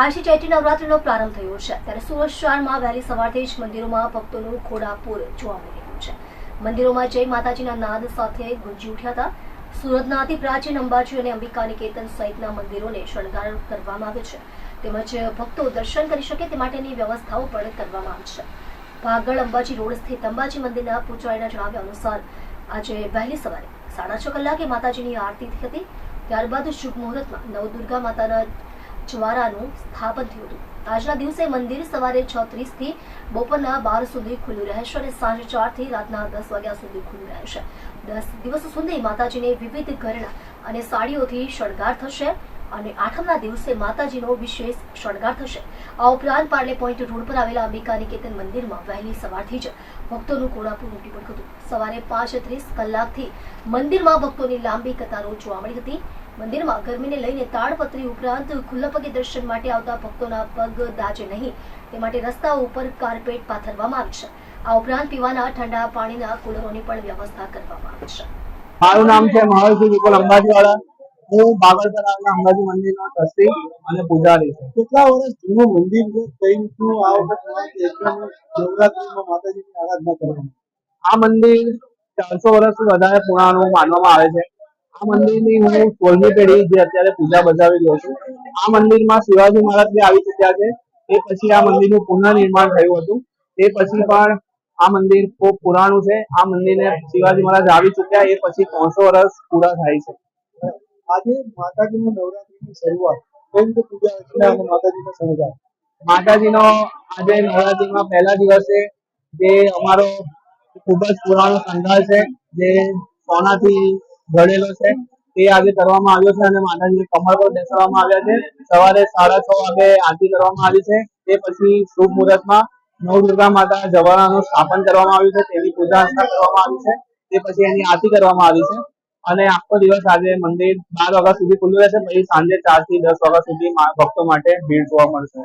આજથી ચૈત્રી નવરાત્રીનો પ્રારંભ થયો છે. ત્યારે સુરત શહેરમાં વહેલી સવારથી જ મંદિરોમાં ભક્તોનું ઘોડાપૂર જોવા મળી રહ્યું છે. મંદિરોમાં જય માતાજીના નાદ સાથે ગુંજી ઉઠ્યા હતા. સુરતના અતિ પ્રાચીન અંબાજી અને અંબિકા નિકેતન સહિતના મંદિરોને શણગાર કરવામાં આવે છે. તેમજ ભક્તો દર્શન કરી શકે તે માટેની વ્યવસ્થાઓ પણ કરવામાં આવી છે. ભાગળ અંબાજી રોડ સ્થિત અંબાજી મંદિરના પૂજારીના જણાવ્યા અનુસાર, આજે વહેલી સવારે સાડા છ કલાકે માતાજીની આરતી થઈ હતી. ત્યારબાદ શુભ મુહૂર્તમાં નવદુર્ગા માતાના જ્વારાનું સ્થાપન થયું હતું. આજના દિવસે મંદિર સવારે છ ત્રીસથી બપોરના બાર સુધી ખુલ્લું રહેશે અને સાંજે ચારથી રાતના દસ વાગ્યા સુધી ખુલ્લું રહેશે. દસ દિવસ સુધી માતાજીને વિવિધ ઘરેણા અને સાડીઓથી શણગાર થશે અને આઠમના દિવસે માતાજીનો વિશેષ શણગાર થશે. આ ઉપરાંત પાર્લે પોઈન્ટ રોડ પર આવેલા અંબિકા નિકેતન મંદિરમાં વહેલી સવારથી જ ભક્તોનું ઘોડાપુર ઉમટી પડ્યું હતું. સવારે પાંચ ત્રીસ કલાકથી મંદિરમાં ભક્તોની લાંબી કતારો જોવા મળી હતી. મંદિરમાં ગરમીને લઈને તાડપત્રી ઉપરાંત ખુલ્લા પગે દર્શન માટે આવતા ભક્તોના પગ દાજે નહીં. તે માટે રસ્તાઓ ઉપર કાર્પેટ પાથરવામાં આવી છે. આ ઉપરાંત પીવાના ઠંડા પાણીના કુલરોની પણ વ્યવસ્થા કરવામાં આવી છે. મારું નામ છે મહાવીર વિપુલ અંબાજીવાળા. હું બાગલ તળાવના અંબાજી મંદિરનો ટ્રસ્ટી અને પૂજારી છું. કેટલા વર્ષ જૂનું મંદિર છે? કઈ રીતનું આ વખત નવરાત્રીમાં માતાજીની આરાધના કરવામાં આ મંદિર ચારસો વર્ષથી વધારે પુરાણું માનવામાં આવે છે. આ મંદિરની હું સોળમી પેઢી જે અત્યારે પૂજા બજાવી રહ્યો છું આ મંદિરમાં શિવાજી મહારાજ બી આવી ચુક્યા છે એ પછી આ મંદિરનું પુનઃનિર્માણ થયું હતું. એ પછી પણ આ મંદિર ખૂબ પુરાણું છે. આ મંદિરને શિવાજી મહારાજ આવી ચુક્યા એ પછી ત્રણસો વર્ષ પૂરા થાય છે. આજે માતાજીની નવરાત્રીની શરૂઆત કઈ રીતે પૂજા અર્ચના અને માતાજીનો શણગાર. માતાજીનો આજે નવરાત્રીમાં પહેલા દિવસે જે અમારો ખૂબ જ પુરાણો સંઘાર છે જે સોનાથી ઘડેલો છે. તે આજે કરવામાં આવ્યો છે અને માતાજીને કમળ પર બેસાડવામાં આવ્યા છે. સવારે સાડા છ વાગે આરતી કરવામાં આવી છે. તે પછી શુભ મુહૂર્તમાં નવદુર્ગા માતા જવારાનું સ્થાપન કરવામાં આવ્યું છે. તેની પૂજા અર્ચના કરવામાં આવી છે. તે પછી એની આરતી કરવામાં આવી છે. અને આખો દિવસ આજે મંદિર બાર વાગ્યા સુધી ખુલ્લું રહેશે. પછી સાંજે ચારથી દસ વાગ્યા સુધી ભક્તો માટે ભીડ જોવા મળશે.